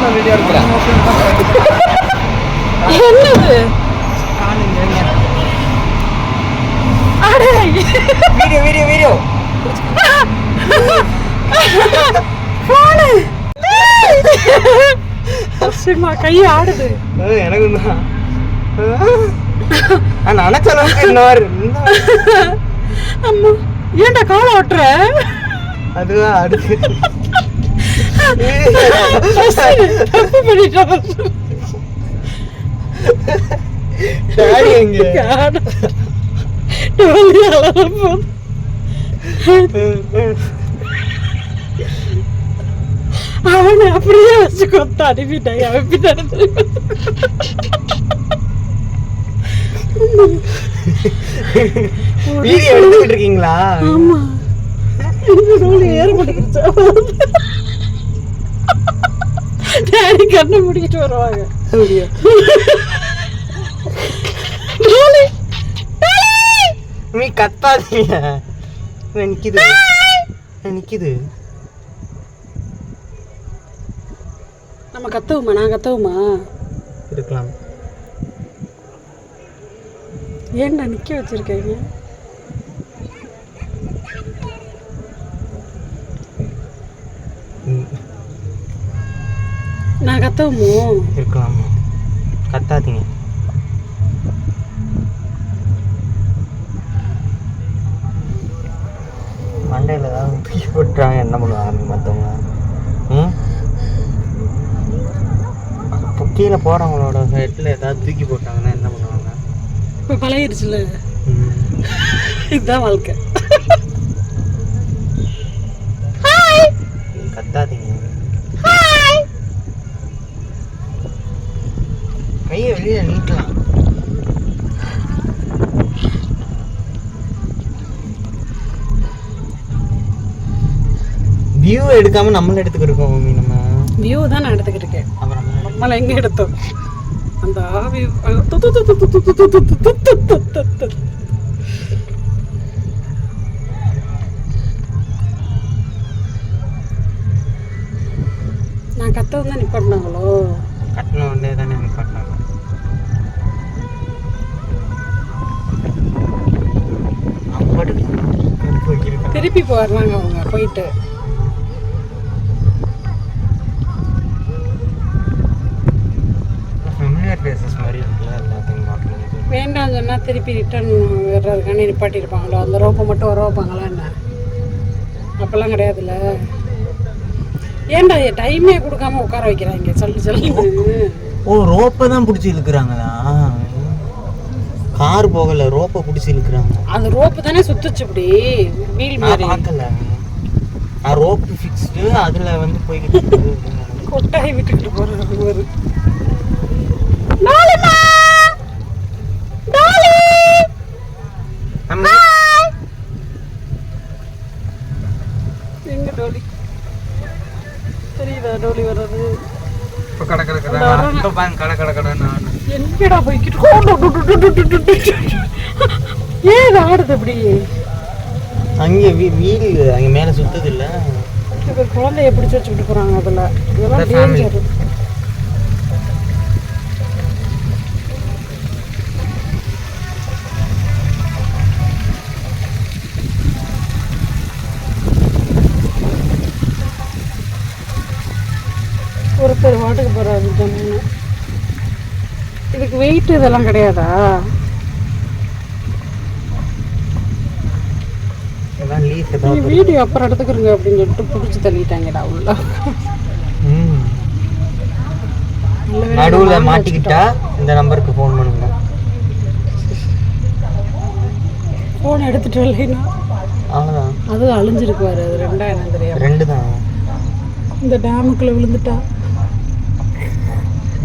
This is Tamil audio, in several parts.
நான் வீடியோ எடுக்கிறேன் என்னது? Video video video. போனு சும்மா கை ஆடுது. எனக்கு நான் நினைச்ச அளவுக்கு இன்னொரு அம்மா ஏன்டா காலை ஓட்டுற அதுதான் அடுத்து. தப்பு பண்ணிட்டோம் டாடி எங்க. அவனை அப்படியே வச்சு கொத்த அனுப்பிட்டாங்க அவன் பின்னாடி வீடியோ எடுத்துக்கிட்டு இருக்கீங்களா? ஆமா. ஏற மாட்டேங்குது. டேடி கண்ணை முடிக்கிட்டு வருவாங்க. டோலி! நீ கத்தாதீங்க. இவன் நிக்குது. நம்ம கத்துவோமா நான் கத்துவோமா? இருக்கலாம். ஏன்டா நிக்க வச்சிருக்கீங்க ம், கத்துவோமோ இருக்கலாம். கத்தாதீங்க. மண்டையில் ஏதாவது தூக்கி போட்டுறாங்க என்ன பண்ணுவாங்க மற்றவங்க ம்? இப்போ கீழே போகிறவங்களோட ஹெட்டில் ஏதாவது தூக்கி போட்டாங்கன்னா என்ன பண்ணுவாங்க? இப்போ பழகிருச்சுல ம். இதுதான் வாழ்க்கை. கத்தாதீங்க. வெளியே நீட்டலாம் வியூ எடுக்காம நம்மள எடுத்துக்கிருக்கோம் ஓமி நம்ம வியூ தான் நான் எடுத்துக்கிட்டு இருக்கேன் அப்புறம் நம்மள எங்க எடுத்தோம் அந்த ஆவி நான் கத்தவும் தான் நிப்பாட்டினாங்களோ கட்டின உடனே தானே நிப்பாட்டினாங்க பாட்டுக்கு. திருப்பி போயிடலாங்க அவங்க போயிட்டு. வேண்டாம் சொன்னா திருப்பி ரிட்டர்ன் வர்றதுக்காண்டி நிப்பாட்டியிருப்பாங்களோ? அந்த ரோப்பை மட்டும் வர வைப்பாங்களா என்ன? அப்பெல்லாம் கிடையாதுல்ல. ஏன்டா டைமே கொடுக்காம உட்கார வைக்கிறாங்க? சொல்லு சொல்லு. ஓ ரோப்பை தான் பிடிச்சி இழுக்கிறாங்களா? கார் போகல ரோப்பை பிடிச்சி இழுக்கிறாங்க. அந்த ரோப்பு தானே சுத்துச்சு இப்படி? வீல் மாதிரி. பார்க்கல. நான் ரோப்பு ஃபிக்ஸ்டு அதில் வந்து போய்கிட்டு. கொட்டாய் விட்டுக்கிட்டு போறது ஒரு எங்க டோலி? தெரியுதா டோலி வர்றது? இப்போ கடை கிடக்கிறேன் இப்போ பாருங்க கடை எங்கடா போய்கிட்டு ஏன் ஆடுது அங்கே வீ வீடு அங்கே மேலே சுத்தது இல்லை? குழந்தைய பிடிச்சி வச்சுக்கிட்டு போகிறாங்க அதில். இதெல்லாம் வெயிட் இதெல்லாம் கிடையாதா? வீடியோ அப்புறம் எடுத்துக்கிறங்க அப்படின்னு சொல்லிட்டு பிடிச்சி தள்ளிட்டாங்கடா உள்ள. நடுவில் மாட்டிக்கிட்டா இந்த நம்பருக்கு ஃபோன் பண்ணுங்க. ஃபோன் எடுத்துட்டு வரலைன்னா? அவ்வளோதான் அதுவும் அழிஞ்சிருக்கு அது ரெண்டாயிரம் தெரியாம. ரெண்டு தான் இந்த டேமுக்குள்ள விழுந்துட்டா?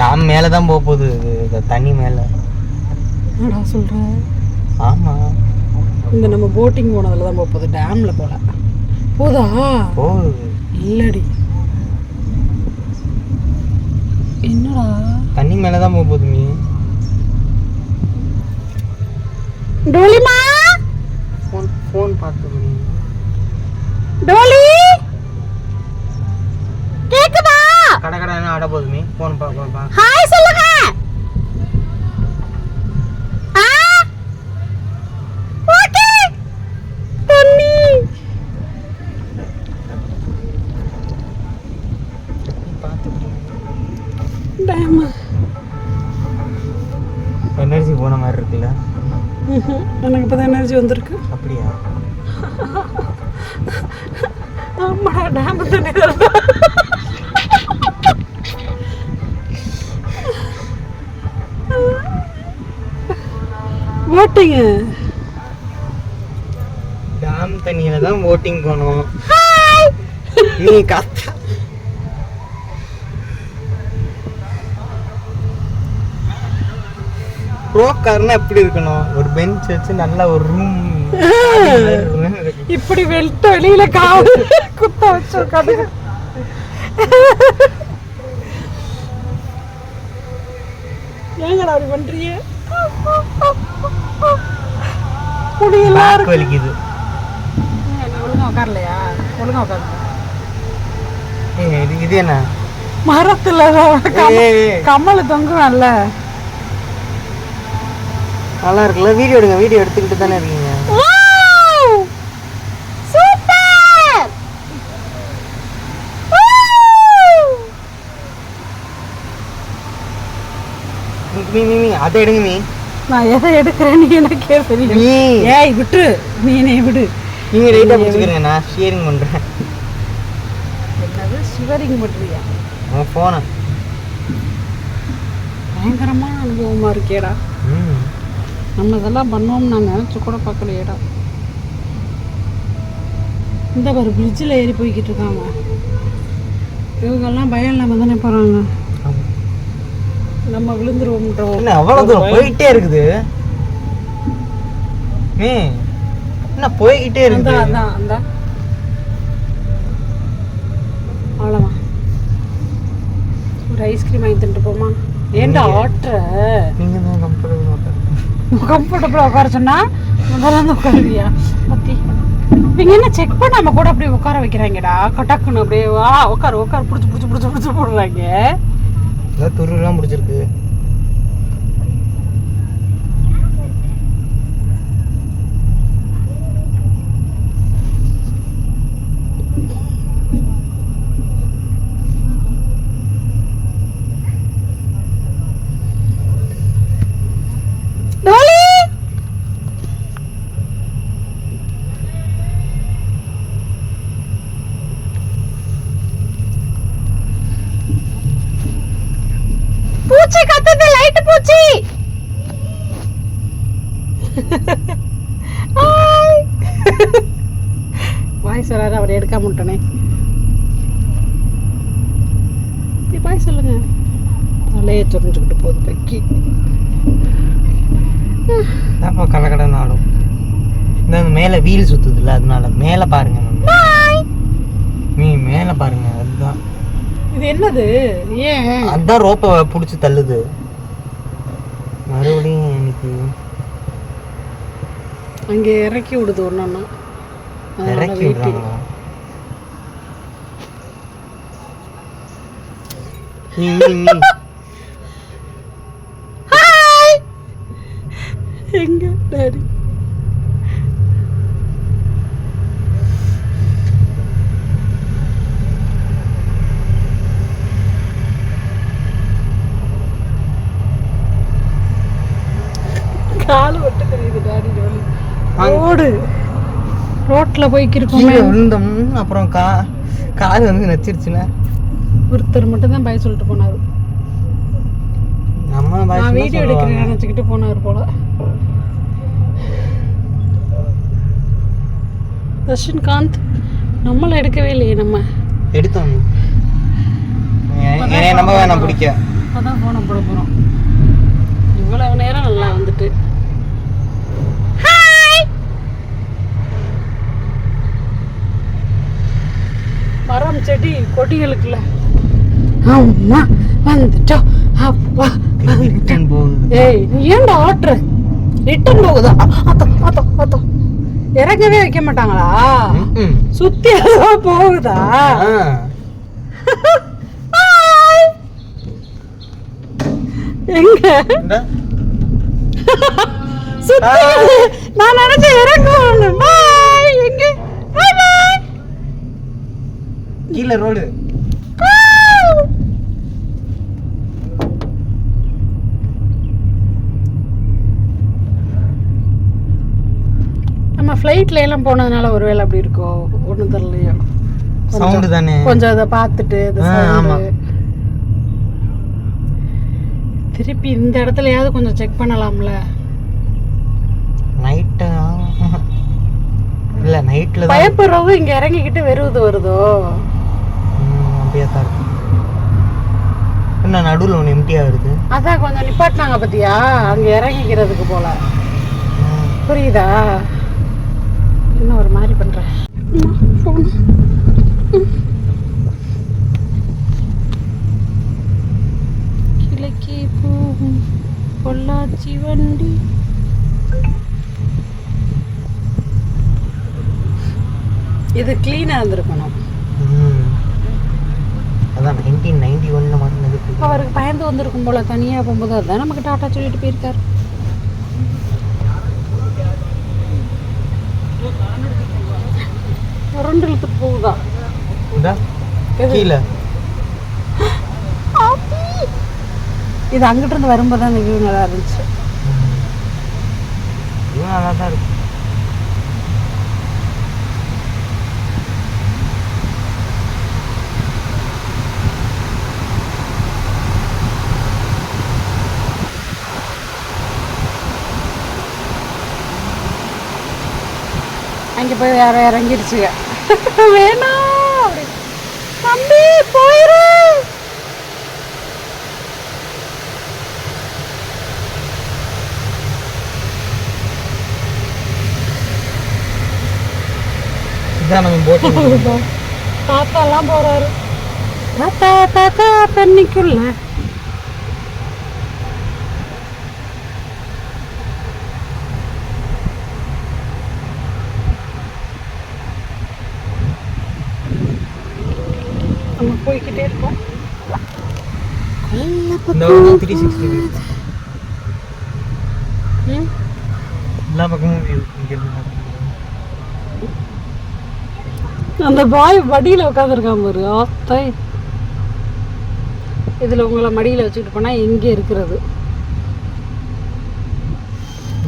டேம் மேலே தான் போக போகுது. இது இந்த தண்ணி மேலே. என்னடா சொல்ற? ஆமாம் இந்த நம்ம போட்டிங் போனதுல தான் போக போகுது. டேம்ல போல. போதா? போகுது. இல்லடி. என்னடா? தண்ணி மேலே தான் போக போகுது நீ. டோலிமா? ஃபோன் ஃபோன் பார்த்து டோலி? ஆடபோதுமே போன் பாப்பா ஹாய் சொல்லுங்க. எனர்ஜி போன மாதிரி இருக்குல்ல? எனக்கு இப்போ தான் எனர்ஜி வந்திருக்கு. அப்படியா? ஆமாடா டேம் ஓட்டிங்க டேம் தண்ணியில தான் போட்டிங் போனோம் நீ கத்த. ரோக்காரனா எப்படி இருக்கணும்? ஒரு பெஞ்ச் வச்சு நல்ல ஒரு ரூம் இப்படி வெல்ட்ட வெளியில காவு குத்த வச்சு உட்காந்து. ஏங்கடா அப்படி பண்றீங்க? முடியல வலிக்குது. உட்காரலையா? ஒழுங்கா உட்காரு. ஏய், இது இது என்ன? மரத்துல. கம்மல் தொங்குவேன்ல நல்லா இருக்குல்ல. வீடியோ எடுங்க. வீடியோ எடுத்துக்கிட்டு தானே இருக்கீங்க. சூப்பர் மீ மீ மீ. அதை எடுங்க மீ. நான் எதை எடுக்கிறேன்னு எனக்கே தெரியும் ஏய் விட்டு நீ என்னை விடு. நீங்க ரைட்டா பிடிச்சிக்கிறீங்க நான் ஷேரிங் பண்றேன். என்னது? சிவரிங் பண்றியா? உன் போனை பயங்கரமான அனுபவமா இருக்கேடா. நம்ம இதெல்லாம் பண்ணோம்னு நான் நினச்சி கூட பார்க்கலையேடா. இந்த ஒரு பிரிட்ஜில் ஏறி போய்கிட்டு இருக்காங்க இவங்கெல்லாம் பயம் இல்லாமல் தானே போகிறாங்க. நம்ம விழுந்துருவோம்ன்றோம் என்ன அவ்வளவு தூரம் போயிட்டே இருக்குது? மீ என்ன போய்கிட்டே இருக்குது? அதான் அந்த அவ்வளோதான் ஒரு ஐஸ்கிரீம் வாங்கி தின்ட்டு போமா? ஏன்டா ஆட்டுற? நீங்க தான் கம்ஃபர்டபுள் கம்ஃபர்டபுளாக உட்கார சொன்னா முதல்ல இருந்து உட்காருவியா? பத்தி. இவங்க என்ன செக் பண்ணாம கூட அப்படியே உட்கார வைக்கிறாங்கடா? கட்டாக்குன்னு அப்படியே வா உட்காரு உட்காரு. பிடிச்சி பிடிச்சி பிடிச்சி பிடிச்சி போடுறாங்க. ஏதாவது துருலாம் பிடிச்சிருக்கு. வாய்ஸ் வராது அவரை எடுக்காம விட்டனே. பாய் சொல்லுங்க. தலையை சொரிஞ்சுக்கிட்டு போகுது பக்கி. அப்போ கடகடன்னு ஆடும் இந்த மேலே வீல் சுத்துதுல்ல அதனால மேலே பாருங்க மீ மேலே பாருங்க அதுதான். இது என்னது? ஏன்? அதான் ரோப்பை பிடிச்சி தள்ளுது. மறுபடியும் அங்கே இறக்கி விடுது ஒன்றொன்னா இறக்கி விடுறாங்களா? எங்க டாடி கால் விட்டு தெரியுது டாடி டோலி ரோடு ரோட்ல போய்க்கு இருக்கோமே கீழே விழுந்தோம். அப்புறம் கா கால் வந்து நச்சிருச்சுன்னா. ஒருத்தர் மட்டும் தான் பய சொல்லிட்டு போனாரு. நம்ம நான் வீடியோ எடுக்கிறேன் நினச்சிக்கிட்டு போனார் போல. தர்ஷன்காந்த் நம்மளை எடுக்கவே இல்லையே நம்ம. எடுத்தோம். நம்ப வேணாம் பிடிக்க. அதான் ஃபோனை போட போகிறோம் இவ்வளவு நேரம் நல்லா வந்துட்டு. மரம் செடி கொடிகளுக்குல அம்மா வந்துட்டோம் அப்பா போகுது. ஏய் நீ ஏன்டா ஆட்டுற ரிட்டர்ன் போகுதா? அத்தோ அத்தோ அத்தோ இறங்கவே வைக்க மாட்டாங்களா. சுத்தி அதுவா போகுதா? ஆ. எங்க? சுத்தி நான் நினைச்ச பாய் எங்க? பாய் பாய் கீழே ரோடு. நம்ம ஃப்ளைட்ல எல்லாம் போனதுனால ஒருவேளை அப்படி இருக்கோ? ஒன்றும் தெரியலையோ. சவுண்டு தானே. கொஞ்சம் அதை பார்த்துட்டு இந்த ஆ, sound. ஆமா. திருப்பி இந்த இடத்துலயாவது கொஞ்சம் செக் பண்ணலாம்ல. நைட்டு இல்லை நைட்டில் பயப்படுறவங்க இங்க இறங்கிக்கிட்டு வெறுவது வருதோ? அப்படியே தான் இருக்கும் என்ன நடுவில் ஒன்று எம்டியாக வருது? அதான் கொஞ்சம் நிப்பாட்டினாங்க பத்தியா? அங்க இறங்கிக்கிறதுக்கு போல. புரியுதா? இன்னும் ஒரு மாதிரி phone. கிழக்கே போகும் பொள்ளாச்சி வண்டி. இது கிளீனா இருந்திருக்கணும். நைன்டீன் நைன்டி ஒன்ல மாட்டினது அவருக்கு பயந்து வந்திருக்கும் போல தனியா போகும்போது அதான் நமக்கு டாட்டா சொல்லிட்டு போயிருக்காரு. ரெண்டு இழுத்துட்டு போகுதா? கீழே. இது அங்கிட்டு இருந்து வரும்போது அந்த வியூ நல்லா இருந்துச்சு. நல்லா தான் இருக்கு. அங்கே போய் வேற இறங்கிடுச்சுங்க வேணாம் அப்படி. தம்பி போயிரு இதுதான் நம்ம போட்டிங் தாத்தா எல்லாம் போறாரு தாத்தா தாத்தா தண்ணிக்குள்ள நம்ம போய்கிட்டே இருக்கோம். அந்த பாய் மடியில் உட்காந்துருக்கான் பாரு ஆத்தை. இதில் உங்களை மடியில் வச்சுக்கிட்டு போனால் எங்கே இருக்கிறது.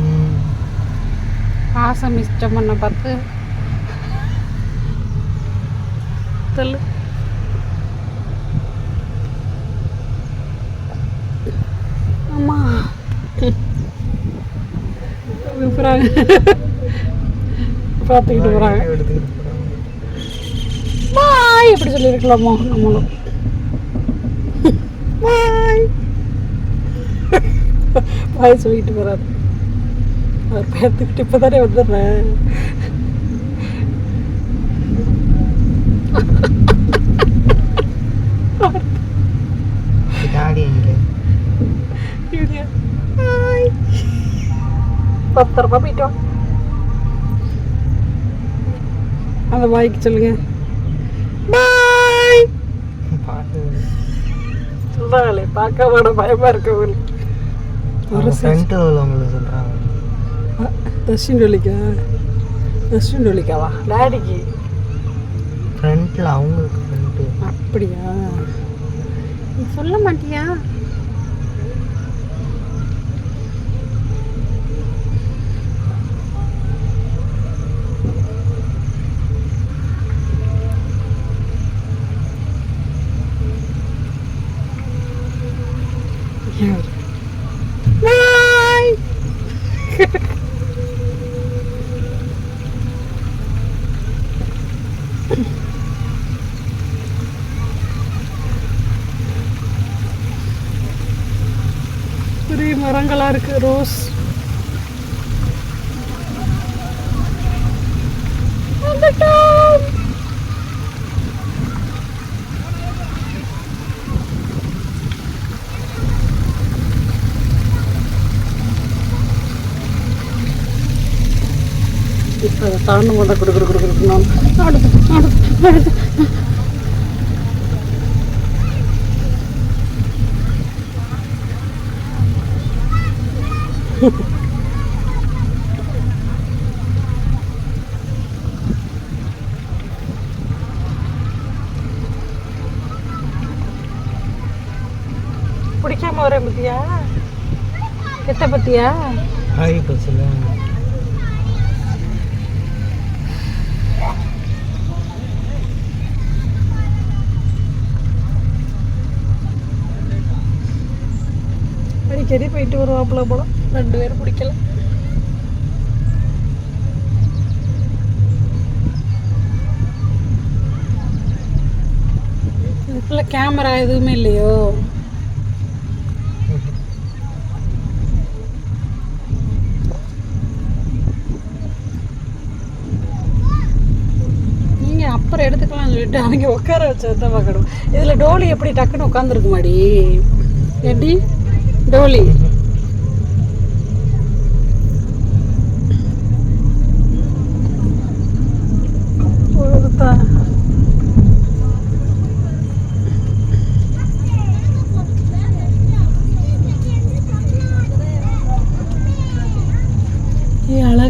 ம். பாசம் இஷ்டம் பண்ண பார்த்து. சொல்லு அம்மா விப்புறாங்க பார்த்துக்கிட்டு போகிறாங்க. பாய் எப்படி சொல்லியிருக்கலாமோ நம்மளும். பாய் பாய் சொல்லிட்டு போறாரு. அவர் பேத்துக்கிட்டு இப்போ தானே வந்துடுறேன் டாடி எங்க யூனியா பாய் பத்திரமா போயிட்டு வா அந்த பாய்க்கு சொல்லுங்க. பாய். சொல்றாங்களே பார்க்க மாட பயமா இருக்கு உங்களுக்கு ஒரு ஃப்ரண்ட் உள்ளவங்களை சொல்றாங்க. தர்ஷின் டொலிக்கா தர்ஷின் டொலிக்காவா டாடிக்கு. ஃப்ரண்ட்ல அவங்களுக்கு ஃப்ரண்ட் அப்படியா? நீ சொல்ல மாட்டியா? பெரிய மரங்களா இருக்கு ரோஸ். வந்துட்டோம். இப்போ அதை தாண்டு போத கொடு கொடு கொடு கொடுக்கணும் அடுத்து அடுத்து அடுத்து பிடிக்காம வரேன் பத்தியா கெட்ட பத்தியா ஆகி போச்சுல அடிக்கடி போயிட்டு வருவாப்புல ரெண்டு பேரும் பிடிக்கல இதுக்குள்ள கேமரா எதுவுமே இல்லையோ? நீங்க அப்புறம் எடுத்துக்கலாம்னு சொல்லிட்டு அவங்க உட்கார வச்சது தான் பார்க்கணும். இதுல டோலி எப்படி டக்குன்னு உட்காந்துருக்கு மாடி எப்படி டோலி.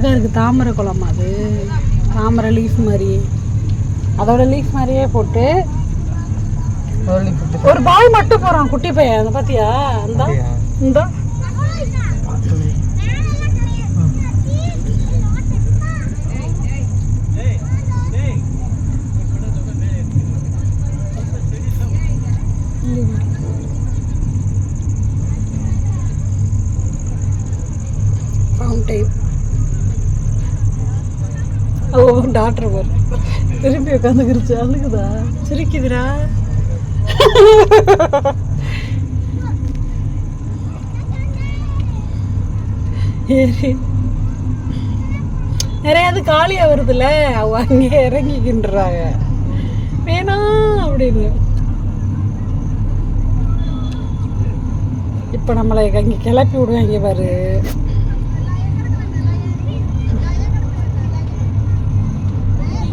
அழகாக இருக்குது தாமரை குளம் அது. தாமரை லீஃப் மாதிரி. அதோட லீஃப் மாதிரியே போட்டு ஒரு பால் மட்டும் போறான் குட்டி பையன். அதை பாத்தியா? அந்த இந்த. ஃபவுண்டைன் அவன் டாக்டர் பாரு. திரும்பி உட்காந்துக்கிருச்சு அழுகுதா? சிரிக்குதுடா. ஏறி. நிறையாது காலியா வருதுல்ல? அவ அங்கே இறங்கிக்கின்றாங்க. வேணாம் அப்படின்னு. இப்போ நம்மளை அங்கே கிளப்பி விடுவாங்க பாரு.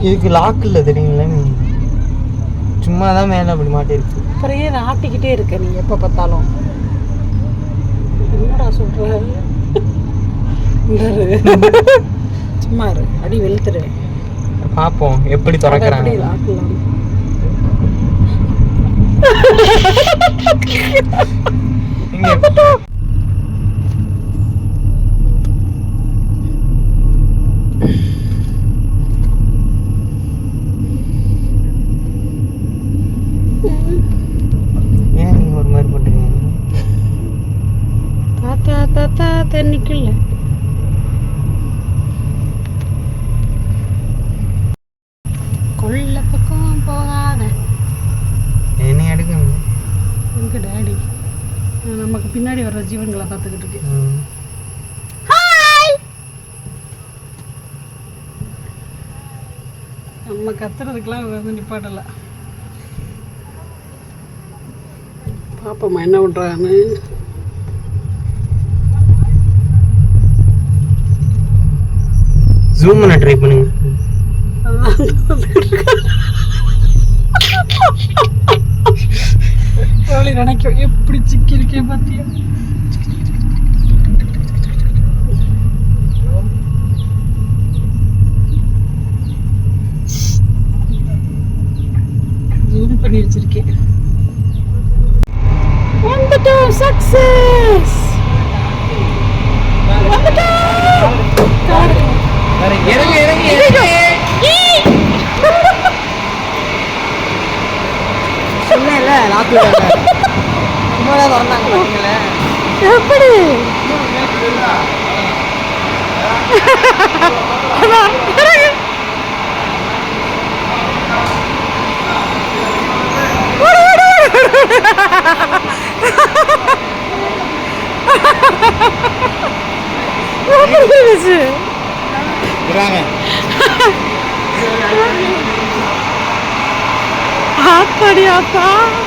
இதுக்கு லாக் இல்லை தெரியுங்களா? சும்மா தான் மேலே அப்படி மாட்டிருக்கு. அப்புறம் ஏன் ஆட்டிக்கிட்டே இருக்க நீ? எப்போ பார்த்தாலும். என்னடா இரு. சும்மா இரு. அடி வெளுத்துருவேன் பார்ப்போம் எப்படி திறக்கிறாங்க. இங்க. தாத்தா தண்ணிக்குள்ள கொள்ள பக்கம் போகாத. என்ன எடுக்கணும் எங்க டேடி? நமக்கு பின்னாடி வர்ற ஜீவன்களை பார்த்துக்கிட்டு இருக்கு. நம்ம கத்துறதுக்கெல்லாம் வந்து நிப்பாட்டல. பாப்போம்மா என்ன பண்றான்னு. ஜூம் பண்ண ட்ரை பண்ணுங்க. நினைக்கும் எப்படி சிக்கிருக்கேன் பாத்தியா? ஜூம் பண்ணி வச்சிருக்கேன். Hadi ya.